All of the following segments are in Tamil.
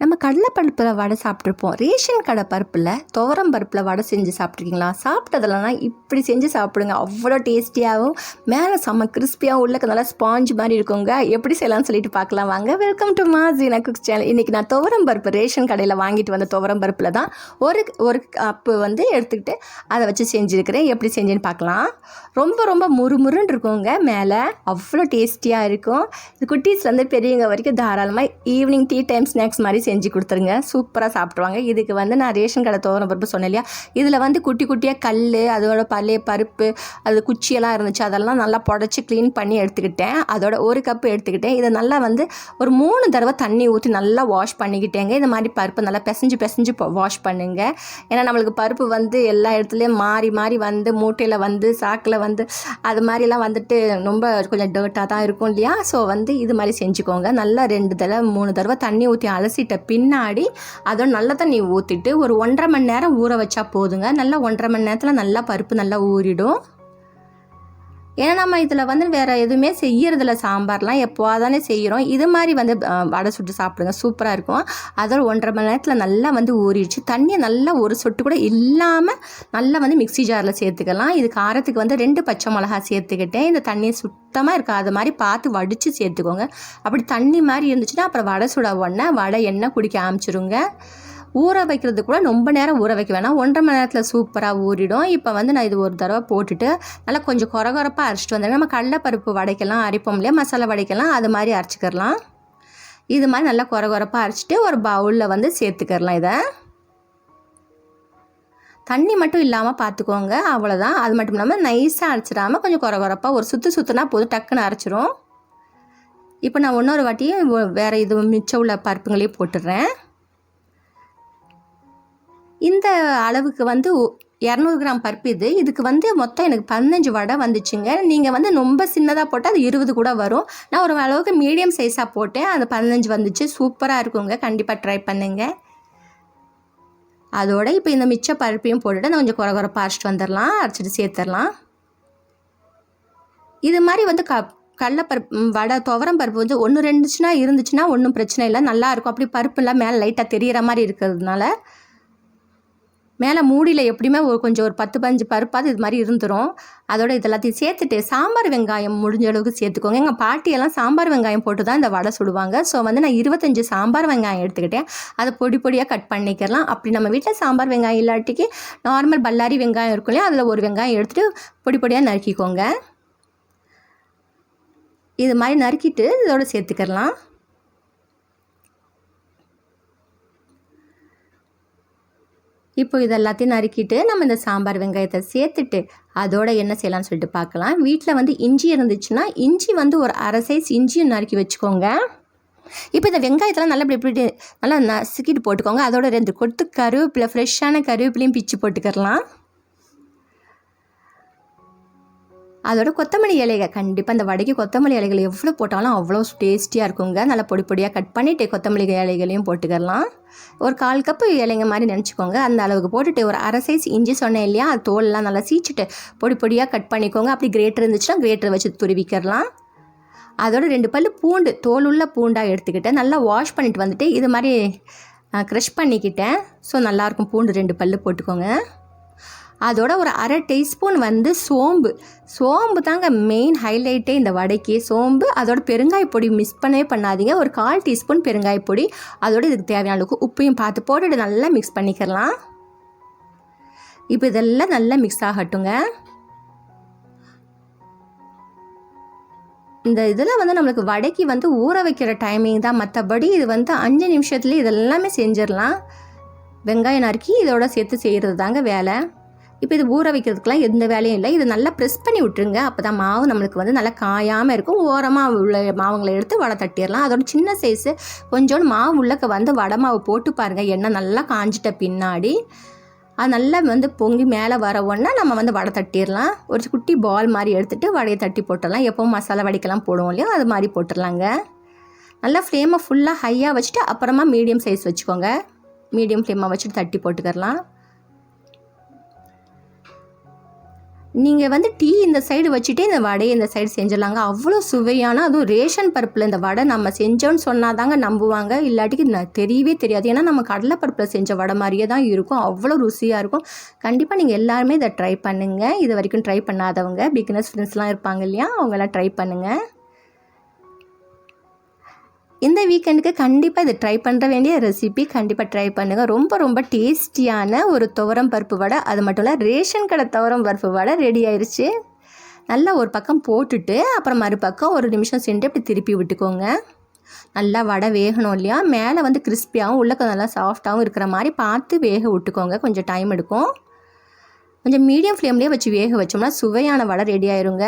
நம்ம கடலைப்பருப்பில் வடை சாப்பிட்ருப்போம் ரேஷன் கடை பருப்பில் துவரம் பருப்பில் வடை செஞ்சு சாப்பிட்ருக்கீங்களா சாப்பிட்டதுலனா இப்படி செஞ்சு சாப்பிடுங்க. அவ்வளோ டேஸ்டியாகவும் மேலே செம்ம கிறிஸ்பியாகவும் உள்ள நல்லா ஸ்பாஞ்ச் மாதிரி இருக்குங்க. எப்படி செய்யலாம்னு சொல்லிட்டு பார்க்கலாம் வாங்க. வெல்கம் டு மா ஜீனா குக் சேனல் இன்றைக்கி நான் துவரம் பருப்பு ரேஷன் கடையில் வாங்கிட்டு வந்த துவரம் பருப்பில் தான் ஒரு ஒரு கப்பு வந்து எடுத்துக்கிட்டு அதை வச்சு செஞ்சுருக்கிறேன். எப்படி செஞ்சேன்னு பார்க்கலாம். ரொம்ப ரொம்ப முறுமுறுன்னு இருக்குங்க மேலே. அவ்வளோ டேஸ்டியாக இருக்கும். குட்டீஸ்லேருந்து பெரியவங்க வரைக்கும் தாராளமாக ஈவினிங் டீ டைம் ஸ்நாக்ஸ் மாதிரி செஞ்சு கொடுத்துருங்க. சூப்பராக சாப்பிட்ருவாங்க இதுக்கு வந்து நான் ரேஷன் கடை தோரண பருப்பு சொன்னேன் இல்லையா? இதில் வந்து குட்டி குட்டியாக கல் அதோட பழைய பருப்பு அது குச்சியெல்லாம் இருந்துச்சு. அதெல்லாம் நல்லா புடச்சி க்ளீன் பண்ணி எடுத்துக்கிட்டேன். அதோட ஒரு கப்பு எடுத்துக்கிட்டேன். இதை நல்லா வந்து ஒரு மூணு தடவை தண்ணி ஊற்றி நல்லா வாஷ் பண்ணிக்கிட்டேங்க. இந்த மாதிரி பருப்பு நல்லா பிசைஞ்சு பிசைஞ்சு வாஷ் பண்ணுங்க. ஏன்னா நம்மளுக்கு பருப்பு வந்து எல்லா இடத்துலையும் மாறி மாறி வந்து மூட்டையில் வந்து சாக்கில் வந்து அது மாதிரிலாம் வந்துட்டு ரொம்ப கொஞ்சம் டேர்ட்டாக தான் இருக்கும் இல்லையா? ஸோ வந்து இது மாதிரி செஞ்சுக்கோங்க. நல்லா ரெண்டு தடவை மூணு தடவை தண்ணி ஊற்றி அலசிட்ட பின்னாடி அதை நல்ல தண்ணி ஊற்றிட்டு ஒரு ஒன்றரை மணி நேரம் ஊற வச்சா போதுங்க. நல்லா ஒன்றரை மணி நேரத்தில் நல்லா பருப்பு நல்லா ஊறிடும். ஏன்னா நம்ம இதில் வந்து வேறு எதுவுமே செய்யறதில்ல. சாம்பார்லாம் எப்போதானே செய்கிறோம் இது மாதிரி வந்து வடை சுட்டு சாப்பிடுங்க. சூப்பராக இருக்கும். அதோட ஒன்றரை மணி நேரத்தில் நல்லா வந்து ஊறிடுச்சு. தண்ணியை நல்லா ஒரு சொட்டு கூட இல்லாமல் நல்லா வந்து மிக்ஸி ஜாரில் சேர்த்துக்கலாம். இது காரத்துக்கு வந்து ரெண்டு பச்சை மிளகா சேர்த்துக்கிட்டேன். இந்த தண்ணியை சுத்தமாக இருக்காத மாதிரி பார்த்து வடித்து சேர்த்துக்கோங்க. அப்படி தண்ணி மாதிரி இருந்துச்சுன்னா அப்புறம் வடை சுட உடனே வடை எண்ணெய் குடிக்க ஆரம்பிச்சிருங்க. ஊற வைக்கிறது கூட ரொம்ப நேரம் ஊற வைக்க வேணாம். ஒன்றரை மணி நேரத்தில் சூப்பராக ஊறிடும். இப்போ வந்து நான் இது ஒரு தடவை போட்டுட்டு நல்லா கொஞ்சம் குறகுறப்பாக அரைச்சிட்டு வந்தேன். நம்ம கடலைப்பருப்பு வடைக்கெல்லாம் அரைப்போம் இல்லையா? மசாலா வடைக்கெல்லாம் அது மாதிரி அரைச்சிக்கிறலாம். இது மாதிரி நல்லா குறகுறப்பாக அரைச்சிட்டு ஒரு பவுலில் வந்து சேர்த்துக்கிறலாம் இதை. தண்ணி மட்டும் இல்லாமல் பார்த்துக்கோங்க அவ்வளோதான் அது மட்டும் இல்லாமல் நைஸாக அரைச்சிடாமல் கொஞ்சம் குறகுறப்பாக ஒரு சுற்று சுற்றுனா போதும். டக்குன்னு அரைச்சிரும். இப்போ நான் இன்னொரு வாட்டியும் வேறு இது மிச்சம் உள்ள பருப்புங்களையும் போட்டுடுறேன். இந்த அளவுக்கு வந்து இரநூறு கிராம் பருப்பு இது. இதுக்கு வந்து மொத்தம் எனக்கு பதினஞ்சு வடை வந்துச்சுங்க. நீங்கள் வந்து ரொம்ப சின்னதாக போட்டால் அது இருபது கூட வரும். நான் ஒரு அளவுக்கு மீடியம் சைஸாக போட்டேன். அது பதினஞ்சு வந்துச்சு. சூப்பராக இருக்குங்க. கண்டிப்பாக ட்ரை பண்ணுங்க. அதோட இப்போ இந்த மிச்ச பருப்பையும் போட்டுட்டு நான் கொஞ்சம் குறை குறைப்பாக அரைச்சிட்டு வந்துடலாம் அரைச்சிட்டு சேர்த்துடலாம் இது மாதிரி வந்து க கடலப்பருப்பு வடை துவரம் பருப்பு வந்து ஒன்று ரெண்டுச்சுன்னா இருந்துச்சுன்னா ஒன்றும் பிரச்சனை இல்லை. நல்லாயிருக்கும் அப்படி பருப்புலாம் மேலே லைட்டாக தெரிகிற மாதிரி இருக்கிறதுனால. மேலே மூடியில் எப்படியுமே ஒரு கொஞ்சம் ஒரு பத்து பஞ்சு பருப்பாது இது மாதிரி இருந்துரும். அதோட இது எல்லாத்தையும் சேர்த்துட்டு சாம்பார் வெங்காயம் முடிஞ்ச அளவுக்கு சேர்த்துக்கோங்க. எங்கள் பாட்டியெல்லாம் சாம்பார் வெங்காயம் போட்டு தான் இந்த வடை சுடுவாங்க. ஸோ வந்து நான் இருபத்தஞ்சு சாம்பார் வெங்காயம் எடுத்துக்கிட்டேன். அதை பொடி பொடியாக கட் பண்ணிக்கலாம். அப்படி நம்ம வீட்டில் சாம்பார் வெங்காயம் இல்லாட்டிக்கு நார்மல் பல்லாரி வெங்காயம் இருக்கும் இல்லையா? அதில் ஒரு வெங்காயம் எடுத்துகிட்டு பொடி பொடியாக நறுக்கிக்கோங்க. இது மாதிரி நறுக்கிட்டு இதோட சேர்த்துக்கலாம். இப்போ இது எல்லாத்தையும் நறுக்கிட்டு நம்ம இந்த சாம்பார் வெங்காயத்தை சேர்த்துட்டு அதோட என்ன செய்யலாம்னு சொல்லிட்டு பார்க்கலாம். வீட்டில் வந்து இஞ்சி இருந்துச்சுன்னா இஞ்சி வந்து ஒரு அரை சைஸ் இஞ்சியும் நறுக்கி வச்சுக்கோங்க. இப்போ இந்த வெங்காயத்தெல்லாம் நல்லா இப்படி இப்படி நல்லா நசுக்கிட்டு போட்டுக்கோங்க. அதோட ரெண்டு கொடுத்து கருவேப்பிலை ஃப்ரெஷ்ஷான கருவேப்பிலையும் பிச்சு போட்டுக்கிறலாம். அதோட கொத்தமல்லி இலைகள் கண்டிப்பாக இந்த வடைக்கு கொத்தமல்லி இலைகள் எவ்வளோ போட்டாலும் அவ்வளோ டேஸ்டியாக இருக்குங்க. நல்லா பொடி பொடியாக கட் பண்ணிவிட்டு கொத்தமல்லி இலைகளையும் போட்டுக்கலாம். ஒரு கால் கப்பு இலைங்க மாதிரி நினச்சிக்கோங்க. அந்த அளவுக்கு போட்டுட்டு ஒரு அரை சைஸ் இஞ்சி சொன்னேன் இல்லையா? அது தோலெலாம் நல்லா சீச்சிட்டு பொடி பொடியாக கட் பண்ணிக்கோங்க. அப்படி கிரேட்டர் இருந்துச்சுன்னா கிரேட்டர் வச்சு துருவிக்கிறலாம் அதோட ரெண்டு பல்லு பூண்டு தோல் உள்ள பூண்டாக எடுத்துக்கிட்டேன். நல்லா வாஷ் பண்ணிட்டு வந்துட்டு இது மாதிரி க்ரஷ் பண்ணிக்கிட்டேன். ஸோ நல்லாயிருக்கும் பூண்டு ரெண்டு பல்லு போட்டுக்கோங்க. அதோட ஒரு அரை டீஸ்பூன் வந்து சோம்பு. சோம்பு தாங்க மெயின் ஹைலைட்டே இந்த வடைக்கு. சோம்பு அதோட பெருங்காய பொடி மிஸ் பண்ணவே பண்ணாதீங்க. ஒரு கால் டீஸ்பூன் பெருங்காய பொடி. அதோட இதுக்கு தேவையான அளவுக்கு உப்பையும் பார்த்து போட்டுட்டு நல்லா மிக்ஸ் பண்ணிக்கலாம். இப்போ இதெல்லாம் நல்லா மிக்ஸ் ஆகட்டுங்க. இந்த இதில் வந்து நம்மளுக்கு வடைக்கு வந்து ஊற வைக்கிற டைமிங் தான். மற்றபடி இது வந்து அஞ்சு நிமிஷத்துலேயே இதெல்லாமே செஞ்சிடலாம். வெங்காயம் நறுக்கி இதோட சேர்த்து செய்கிறது தாங்க வேலை. இப்போ இது ஊற வைக்கிறதுக்கெலாம் எந்த வேலையும் இல்லை. இது நல்லா ப்ரெஸ் பண்ணி விட்டுருங்க. அப்போ தான் மாவு நம்மளுக்கு வந்து நல்லா காயாமல் இருக்கும். ஓரமாக உள்ள மாவுங்களை எடுத்து வடை தட்டிடலாம். அதோட சின்ன சைஸு கொஞ்சோண்டு மாவு உள்ளக்க வந்து வடை மாவு போட்டு பாருங்கள் எண்ணெய் நல்லா காஞ்சிட்ட பின்னாடி. அது நல்லா வந்து பொங்கி மேலே வர உடனே நம்ம வந்து வடை தட்டிடலாம். ஒரு குட்டி பால் மாதிரி எடுத்துகிட்டு வடையை தட்டி போட்டுடலாம். எப்போவும் மசாலா வடைக்கெல்லாம் போடுவோம் இல்லையோ? அது மாதிரி போட்டுடலாங்க. நல்லா ஃப்ளேமை ஃபுல்லாக ஹையாக வச்சுட்டு அப்புறமா மீடியம் சைஸ் வச்சுக்கோங்க. மீடியம் ஃப்ளேமாக வச்சுட்டு தட்டி போட்டுக்கிறலாம். நீங்கள் வந்து டீ இந்த சைடு வச்சுட்டு இந்த வடையை இந்த சைடு செஞ்சிடலாங்க. அவ்வளோ சுவையான அதுவும் ரேஷன் பருப்பில் இந்த வடை நம்ம செஞ்சோன்னு சொன்னால் தாங்க நம்புவாங்க. இல்லாட்டிக்கு நான் தெரியவே தெரியாது. ஏன்னா நம்ம கடலைப்பருப்பில் செஞ்ச வடை மாதிரியே தான் இருக்கும். அவ்வளோ ருசியாக இருக்கும். கண்டிப்பாக நீங்கள் எல்லாருமே இதை ட்ரை பண்ணுங்கள் இது வரைக்கும் ட்ரை பண்ணாதவங்க பிகினர்ஸ் ஃப்ரெண்ட்ஸ்லாம் இருப்பாங்க இல்லையா? அவங்களாம் ட்ரை பண்ணுங்கள் இந்த வீக்கெண்டுக்கு கண்டிப்பாக இது ட்ரை பண்ணுற வேண்டிய ரெசிபி கண்டிப்பாக ட்ரை பண்ணுங்கள் ரொம்ப ரொம்ப டேஸ்டியான ஒரு துவரம் பருப்பு வடை. அது மட்டும் இல்லை ரேஷன் கடை துவரம் பருப்பு வடை ரெடி ஆயிடுச்சு நல்லா ஒரு பக்கம் போட்டுட்டு அப்புறம் மறுபக்கம் ஒரு நிமிஷம் சென்று இப்படி திருப்பி விட்டுக்கோங்க. நல்லா வடை வேகணும் இல்லையா? மேலே வந்து கிறிஸ்பியாகவும் உள்ளே நல்லா சாஃப்டாகவும் இருக்கிற மாதிரி பார்த்து வேக விட்டுக்கோங்க. கொஞ்சம் டைம் எடுக்கும். கொஞ்சம் மீடியம் ஃப்ளேம்லேயே வச்சு வேக வச்சோம்னா சுவையான வடை ரெடி ஆயிருங்க.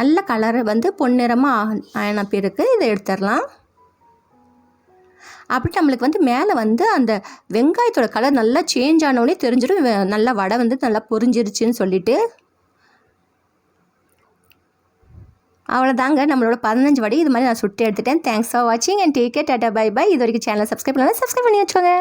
நல்ல கலர் வந்து பொன்னிறமாக ஆன பிறகு இதை எடுத்துடலாம். அப்படி நம்மளுக்கு வந்து மேலே வந்து அந்த வெங்காயத்தோட கலர் நல்லா சேஞ்ச் ஆனவுடனே தெரிஞ்சிடும். நல்லா வடை வந்து நல்லா பொரிஞ்சிருச்சுன்னு சொல்லிட்டு. அவ்வளோதாங்க. நம்மளோட பதினஞ்சு வடி இது மாதிரி நான் சுட்டு எடுத்துட்டேன். தேங்க்ஸ் ஃபார் வாட்சிங் அண்ட் டேக் கேர் டாட்டா பை பை இது வரைக்கும் சேனல் சப்ஸ்கிரைப் பண்ணலாம் சப்ஸ்கிரைப் பண்ணி வச்சுக்கோங்க.